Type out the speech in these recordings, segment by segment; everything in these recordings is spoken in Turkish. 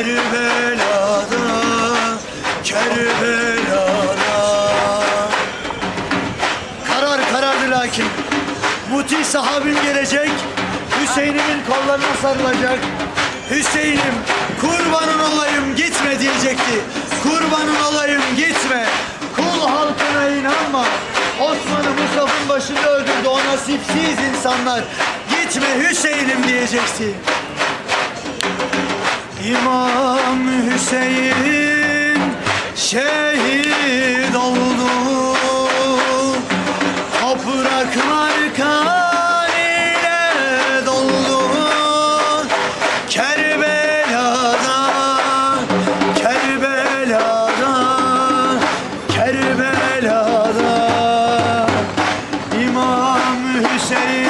Kerbela'da, Kerbela'da. Karar karardı lakin. Muti sahabim gelecek Hüseyin'imin kollarına sarılacak. Hüseyin'im kurbanın olayım gitme diyecekti. Kurbanın olayım gitme. Kul halkına inanma. Osman'ı Mustafa'nın başında öldürdü. O nasipsiz insanlar Gitme Hüseyin'im diyeceksin İmam Hüseyin şehit oldu. Topraklar kan ile doldu. Kerbela'da, Kerbela'da, Kerbela'da. İmam Hüseyin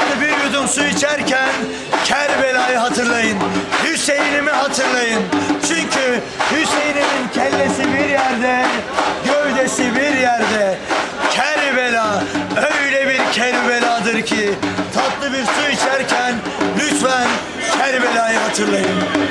su içerken Kerbela'yı hatırlayın Hüseyin'imi hatırlayın Çünkü Hüseyin'imin kellesi bir yerde Gövdesi bir yerde Kerbela öyle bir Kerbela'dır ki tatlı bir su içerken lütfen Kerbela'yı hatırlayın.